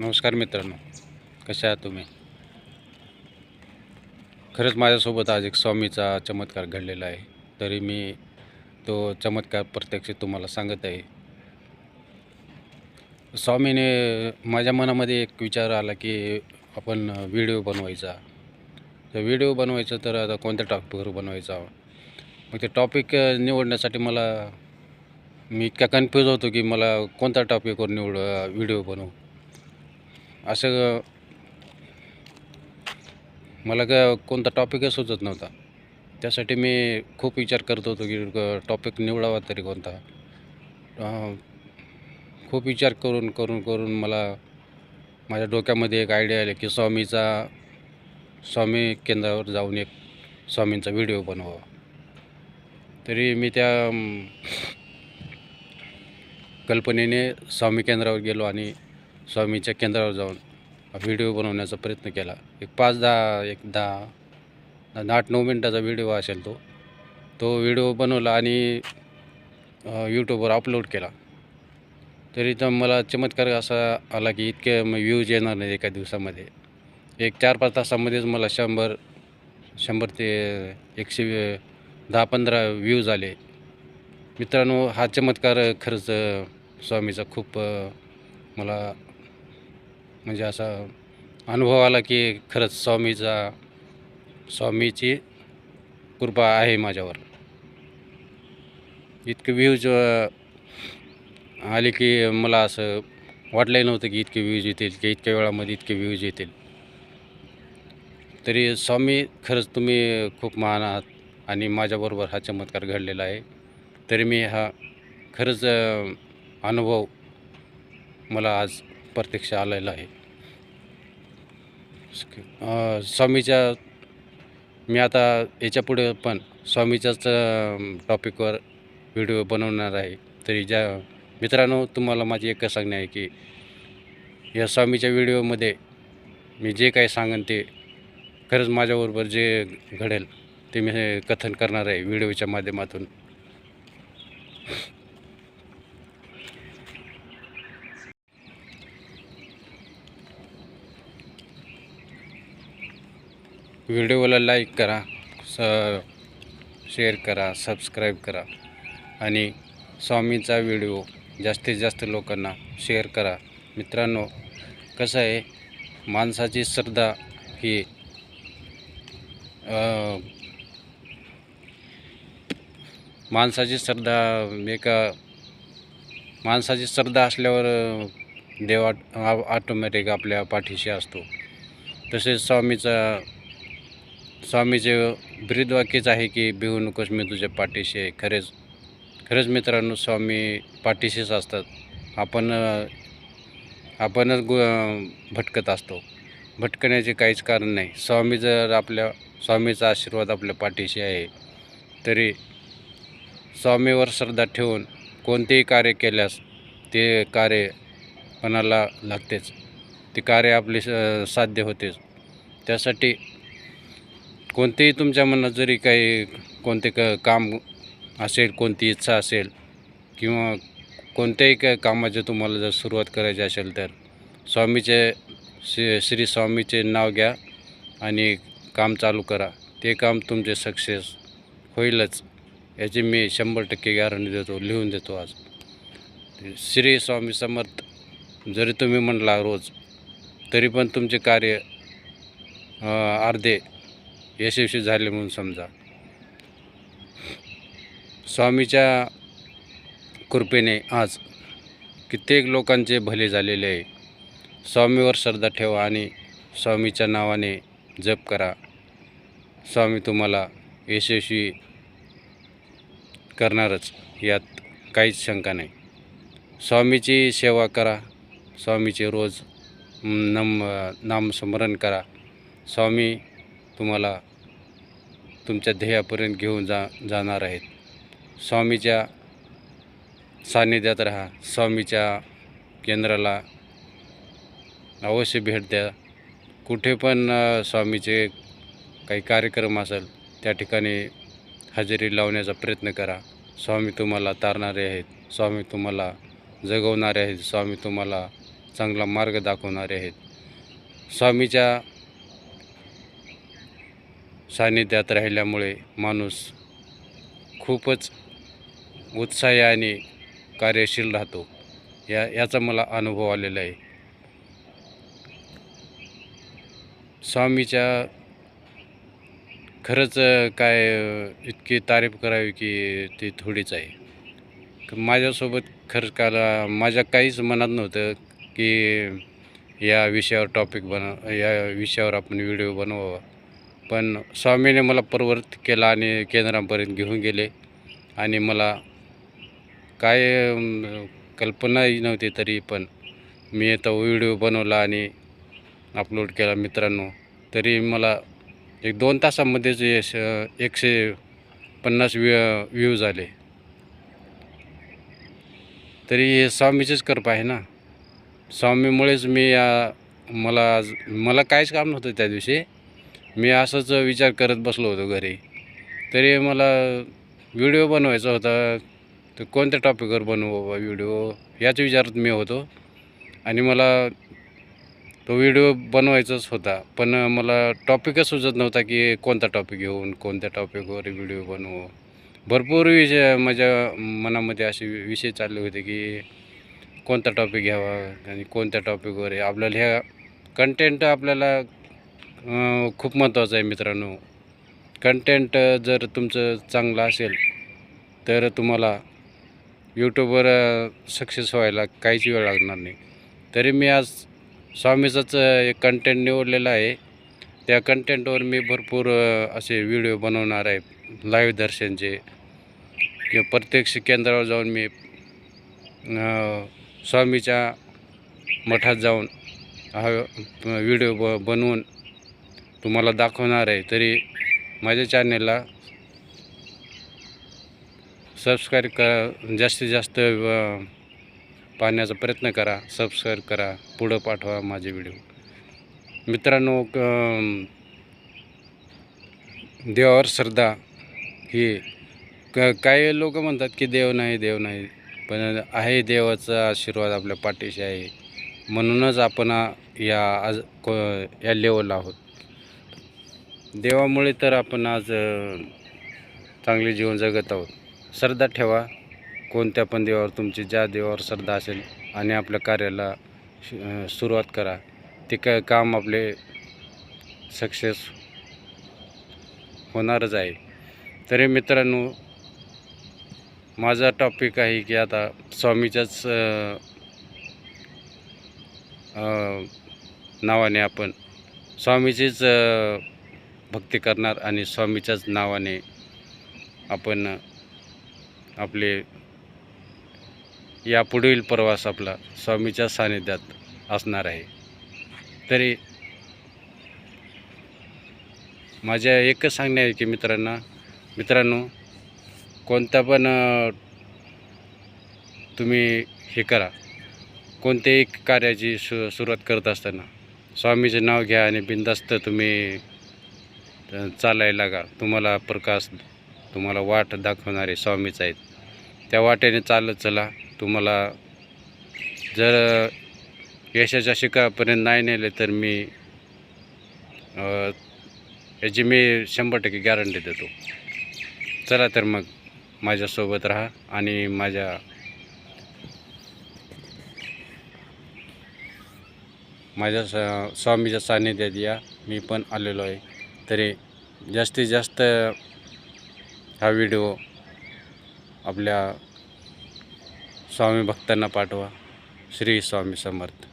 नमस्कार मित्रांनो कसे आहात तुम्ही? खरंच माझ्यासोबत आज एक स्वामीचा चमत्कार घडलेला आहे. तरी मी तो चमत्कार प्रत्यक्ष तुम्हाला सांगत आहे. स्वामीने माझ्या मनामध्ये एक विचार आला की आपण व्हिडिओ बनवायचा. तर व्हिडिओ बनवायचा तर आता कोणत्या टॉपिकवर बनवायचा? मग ते टॉपिक निवडण्यासाठी मला मी इतका कन्फ्यूज होतो की मला कोणत्या टॉपिकवर निवड व्हिडिओ बनवू? असं मला का कोणता टॉपिकच सुचत नव्हता. त्यासाठी मी खूप विचार करत होतो की टॉपिक निवडावा तरी कोणता. खूप विचार करून करून करून मला माझ्या डोक्यामध्ये एक आयडिया आली की स्वामीचा स्वामी केंद्रावर जाऊन एक स्वामींचा व्हिडिओ बनवावा. तरी मी त्या कल्पनेने स्वामी केंद्रावर गेलो आणि स्वामीच्या केंद्रावर जाऊन व्हिडिओ बनवण्याचा प्रयत्न केला. एक पाच दहा एक दहा आठ नऊ मिनटाचा व्हिडिओ असेल तो. तो व्हिडिओ बनवला आणि यूट्यूबवर अपलोड केला. तरी तर मला चमत्कार असा आला की इतके व्ह्यूज येणार नाही एका दिवसामध्ये. एक चार पाच तासामध्येच मला शंभर शंभर ते एकशे दहा पंधरा व्ह्यूज आले. मित्रांनो हा चमत्कार खरंच स्वामीचा खूप मला म्हणजे असा अनुभव आला की खरंच स्वामीचा स्वामीची कृपा आहे माझ्यावर. इतके व्ह्यूज आले की मला असं वाटलंही नव्हतं की इतके व्ह्यूज येतील की इतक्या वेळामध्ये इतके व्ह्यूज येतील. तरी स्वामी खरंच तुम्ही खूप महान आहात आणि माझ्याबरोबर हा चमत्कार घडलेला आहे. तरी मी हा खरंच अनुभव मला आज प्रत्यक्ष आलेला आहे. स्वामीच्या मी आता याच्यापुढे पण स्वामीच्याच टॉपिकवर व्हिडिओ बनवणार आहे. तरी ज्या मित्रांनो तुम्हाला माझी एकच सांगणे आहे की या स्वामीच्या व्हिडिओमध्ये मी जे काही सांगेन ते खरंच माझ्याबरोबर जे घडेल ते मी हे कथन करणार आहे व्हिडिओच्या माध्यमातून. व्हिडिओला लाईक करा स शेअर करा सबस्क्राईब करा आणि स्वामीचा व्हिडिओ जास्तीत जास्त लोकांना शेअर करा. मित्रांनो कसं आहे माणसाची श्रद्धा ही माणसाची श्रद्धा एका माणसाची श्रद्धा असल्यावर देवा देव ऑटोमॅटिक आपल्या पाठीशी असतो. तसेच स्वामीचा स्वामीचे ब्रीदवाक्यच आहे की भिवू नकोस मी तुझ्या पाठीशी आहे. खरेच खरंच मित्रांनो स्वामी पाठीशीच असतात. आपण आपणच गु भटकत असतो. भटकण्याचे काहीच कारण नाही. स्वामी जर आपल्या स्वामीचा आशीर्वाद आपल्या पाठीशी आहे तरी स्वामीवर श्रद्धा ठेवून कोणतेही कार्य केल्यास ते कार्य मनाला लागतेच. ते कार्य आपले स- साध्य होतेच. त्यासाठी कोणतेही तुमच्या मनात जरी काही कोणते क काम असेल कोणती इच्छा असेल किंवा कोणत्याही काय कामाची तुम्हाला जर सुरुवात करायची असेल तर स्वामीचे श्री श्री स्वामीचे नाव घ्या आणि काम चालू करा. ते काम तुमचे सक्सेस होईलच याची मी शंभर टक्के गॅरंटी देतो लिहून देतो आज. श्री स्वामी समर्थ जरी तुम्ही म्हणला रोज तरी पण तुमचे कार्य अर्धे यशस्वी झाले म्हणून समजा. स्वामीच्या कृपेने आज कित्येक लोकांचे भले झालेले आहे. स्वामीवर श्रद्धा ठेवा आणि स्वामीच्या नावाने जप करा. स्वामी तुम्हाला यशस्वी करणारच यात काहीच शंका नाही. स्वामीची सेवा करा. स्वामीचे रोज नम नामस्मरण करा. स्वामी तुम्हाला तुमच्या ध्येयापर्यंत घेऊन जा जाणार आहेत. स्वामीच्या सान्निध्यात राहा. स्वामीच्या केंद्राला अवश्य भेट द्या. कुठे पण स्वामीचे काही कार्यक्रम असेल त्या ठिकाणी हजेरी लावण्याचा प्रयत्न करा. स्वामी तुम्हाला तारणारे आहेत. स्वामी तुम्हाला जगवणारे आहेत. स्वामी तुम्हाला चांगला मार्ग दाखवणारे आहेत. स्वामीच्या सान्निध्यात राहिल्यामुळे माणूस खूपच उत्साही आणि कार्यशील राहतो. या याचा मला अनुभव आलेला आहे. स्वामीच्या खरंच काय इतकी तारीफ करावी की ती थोडीच आहे. माझ्यासोबत खरंच काल माझ्या काहीच मनात नव्हतं की या विषयावर टॉपिक बनव या विषयावर आपण व्हिडिओ बनवावा. पण स्वामीने मला प्रवृत्त केला आणि केंद्रापर्यंत घेऊन गेले. आणि मला काय कल्पनाही नव्हती तरी पण मी तो व्हिडिओ बनवला आणि अपलोड केला मित्रांनो. तरी मला एक दोन तासामध्येच यश एकशे पन्नास व्य व्यू झाले. तरी हे स्वामीचीच कृपा आहे ना. स्वामीमुळेच मी या मला आज मला काहीच काम नव्हतं त्या दिवशी. मी असंच विचार करत बसलो होतो घरी. तरी मला व्हिडिओ बनवायचा होता. तर कोणत्या टॉपिकवर बनवू बाबा व्हिडिओ? याच विचारात मी होतो. आणि मला तो व्हिडिओ बनवायचाच होता. पण मला टॉपिकच सुचत नव्हता की कोणता टॉपिक घेऊन कोणत्या टॉपिकवर व्हिडिओ बनवू. भरपूर विषय माझ्या मनामध्ये असे विषय चालले होते की कोणता टॉपिक घ्यावा आणि कोणत्या टॉपिकवर आपल्याला ह्या कंटेंट आपल्याला खूप महत्त्वाचं आहे मित्रांनो. कंटेंट जर तुमचं चांगलं असेल तर तुम्हाला यूट्यूबवर सक्सेस व्हायला काहीच वेळ लागणार नाही. तरी मी आज स्वामीचाच एक कंटेंट निवडलेला आहे. त्या कंटेंटवर मी भरपूर असे व्हिडिओ बनवणार आहे. लाईव्ह दर्शनचे. किंवा प्रत्यक्ष केंद्रावर जाऊन मी स्वामीच्या मठात जाऊन हा व्हिडिओ ब बनवून तुम्हाला दाखवणार आहे तरी माझ्या चॅनेलला सबस्क्राईब करा जास्तीत जास्त पाहण्याचा प्रयत्न करा सबस्क्राईब करा पुढं पाठवा माझे व्हिडिओ मित्रांनो क- देवावर श्रद्धा ही क काही लोक म्हणतात की देव नाही देव नाही पण आहे देवाचा आशीर्वाद आपल्या पाठीशी आहे. म्हणूनच आपण या आज को या लेवलला आहोत. देवामुळे तर आपण आज चांगले जीवन जगत आहोत. श्रद्धा ठेवा. कोणत्या पण देवावर तुमची ज्या देवावर श्रद्धा असेल आणि आपल्या कार्याला सुरुवात करा. ते क काम आपले सक्सेस होणारच आहे. तरी मित्रांनो माझा टॉपिक आहे की आता स्वामीच्याच नावाने आपण स्वामीचीच भक्ती करणार आणि स्वामीच्याच नावाने आपण आपले यापुढील प्रवास आपला स्वामीच्या सानिध्यात असणार आहे. तरी माझ्या एकच सांगणे आहे की मित्रांना मित्रांनो कोणत्या पण तुम्ही हे करा. कोणत्याही कार्याची सु सुरुवात करत असताना स्वामीचे नाव घ्या आणि बिंदास्त तुम्ही चालायला लागा. तुम्हाला प्रकाश तुम्हाला वाट दाखवणारे स्वामीच आहेत. त्या वाटेने चालत चला. तुम्हाला जर यशाच्या शिखरापर्यंत नाही नेले तर मी याची मी शंभर टक्के गॅरंटी देतो. चला तर मग माझ्यासोबत राहा आणि माझ्या माझ्या स स्वामीच्या सान्निध्यात या. मी पण आलेलो आहे. तरी जास्तीत जास्त हा व्हिडिओ आपल्या स्वामी भक्तांना पाठवा. श्री स्वामी समर्थ.